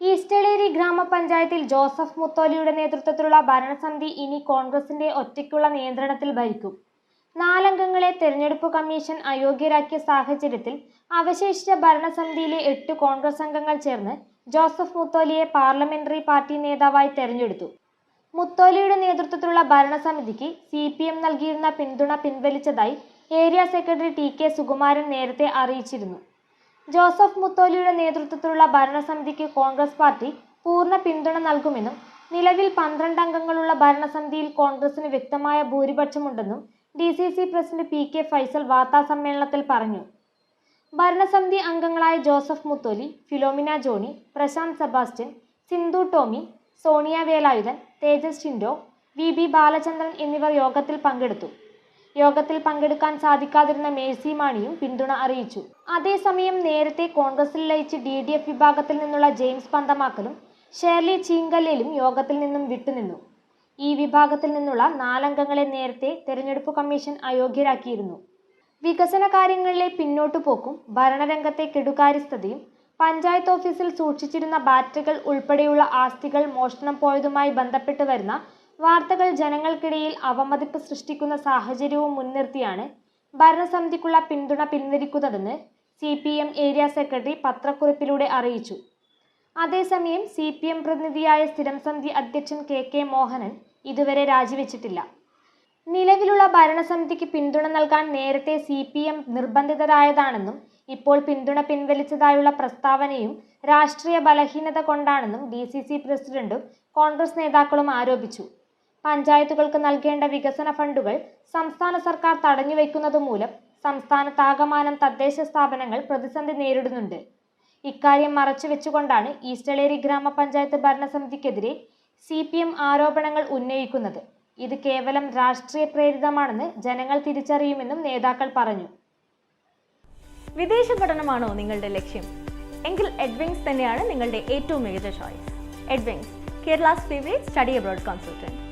ഈസ്റ്റളേരി ഗ്രാമപഞ്ചായത്തിൽ ജോസഫ് മുത്തോലിയുടെ നേതൃത്വത്തിലുള്ള ഭരണസമിതി ഇനി കോൺഗ്രസിന്റെ ഒറ്റയ്ക്കുള്ള നിയന്ത്രണത്തിൽ ഭരിക്കും. നാലംഗങ്ങളെ തെരഞ്ഞെടുപ്പ് കമ്മീഷൻ അയോഗ്യരാക്കിയ സാഹചര്യത്തിൽ അവശേഷിച്ച ഭരണസമിതിയിലെ എട്ട് കോൺഗ്രസ് അംഗങ്ങൾ ചേർന്ന് ജോസഫ് മുത്തോലിയെ പാർലമെന്ററി പാർട്ടി നേതാവായി തെരഞ്ഞെടുത്തു. മുത്തോലിയുടെ നേതൃത്വത്തിലുള്ള ഭരണസമിതിക്ക് സി പി എം നൽകിയിരുന്ന പിന്തുണ പിൻവലിച്ചതായി area secretary T K Sukumaran നേരത്തെ അറിയിച്ചിരുന്നു. ജോസഫ് മുത്തോലിയുടെ നേതൃത്വത്തിലുള്ള ഭരണസമിതിക്ക് കോൺഗ്രസ് പാർട്ടി പൂർണ പിന്തുണ നൽകുമെന്നും നിലവിൽ പന്ത്രണ്ട് അംഗങ്ങളുള്ള ഭരണസമിതിയിൽ കോൺഗ്രസിന് വ്യക്തമായ ഭൂരിപക്ഷമുണ്ടെന്നും D C C president P K Faisal വാർത്താസമ്മേളനത്തിൽ പറഞ്ഞു. ഭരണസമിതി അംഗങ്ങളായ Joseph Mutholi Philomena Johnny Prashanth Sebastian Sindhu Tomy Sonia Velayudhan തേജസ് ഷിൻഡോ വി ബി ബാലചന്ദ്രൻ എന്നിവർ യോഗത്തിൽ പങ്കെടുത്തു. യോഗത്തിൽ പങ്കെടുക്കാൻ സാധിക്കാതിരുന്ന മേഴ്സി മാണിയും പിന്തുണ അറിയിച്ചു. അതേസമയം നേരത്തെ കോൺഗ്രസിൽ ലയിച്ച് ഡി ഡി എഫ് വിഭാഗത്തിൽ നിന്നുള്ള ജെയിംസ് പന്തമാക്കലും ഷേർലി ചീങ്കല്ലിലും യോഗത്തിൽ നിന്നും വിട്ടുനിന്നു. ഈ വിഭാഗത്തിൽ നിന്നുള്ള നാലംഗങ്ങളെ നേരത്തെ തെരഞ്ഞെടുപ്പ് കമ്മീഷൻ അയോഗ്യരാക്കിയിരുന്നു. വികസന കാര്യങ്ങളിലെ പിന്നോട്ടുപോക്കും ഭരണരംഗത്തെ കെടുകാര്യസ്ഥതയും പഞ്ചായത്ത് ഓഫീസിൽ സൂക്ഷിച്ചിരുന്ന ബാറ്ററികൾ ഉൾപ്പെടെയുള്ള ആസ്തികൾ മോഷണം പോയതുമായി ബന്ധപ്പെട്ട് വരുന്ന വാർത്തകൾ ജനങ്ങൾക്കിടയിൽ അവമതിപ്പ് സൃഷ്ടിക്കുന്ന സാഹചര്യവും മുൻനിർത്തിയാണ് ഭരണസമിതിക്കുള്ള പിന്തുണ പിൻവലിക്കുന്നതെന്ന് C P M area secretary പത്രക്കുറിപ്പിലൂടെ അറിയിച്ചു. അതേസമയം സി പി എം പ്രതിനിധിയായ സ്ഥിരം സമിതി അധ്യക്ഷൻ കെ കെ മോഹനൻ ഇതുവരെ രാജിവെച്ചിട്ടില്ല. നിലവിലുള്ള ഭരണസമിതിക്ക് പിന്തുണ നൽകാൻ നേരത്തെ സി പി എം നിർബന്ധിതരായതാണെന്നും ഇപ്പോൾ പിന്തുണ പിൻവലിച്ചതായുള്ള പ്രസ്താവനയും രാഷ്ട്രീയ ബലഹീനത കൊണ്ടാണെന്നും ഡി സി സി പ്രസിഡന്റും കോൺഗ്രസ് നേതാക്കളും ആരോപിച്ചു. പഞ്ചായത്തുകൾക്ക് നൽകേണ്ട വികസന ഫണ്ടുകൾ സംസ്ഥാന സർക്കാർ തടഞ്ഞുവെക്കുന്നത് മൂലം സംസ്ഥാനത്താകമാനം തദ്ദേശ സ്ഥാപനങ്ങൾ പ്രതിസന്ധി നേരിടുന്നുണ്ട്. ഇക്കാര്യം മറച്ചുവെച്ചുകൊണ്ടാണ് ഈസ്റ്റലേരി ഗ്രാമപഞ്ചായത്ത് ഭരണസമിതിക്കെതിരെ സി പി എം ആരോപണങ്ങൾ ഉന്നയിക്കുന്നത്. ഇത് കേവലം രാഷ്ട്രീയ പ്രേരിതമാണെന്ന് ജനങ്ങൾ തിരിച്ചറിയുമെന്നും നേതാക്കൾ പറഞ്ഞു. വിദേശ പഠനമാണോ നിങ്ങളുടെ ലക്ഷ്യം? എങ്കിൽ എഡ്വിങ്സ് തന്നെയാണ് നിങ്ങളുടെ ഏറ്റവും മികച്ച choice Edwings Kerala study abroad consultant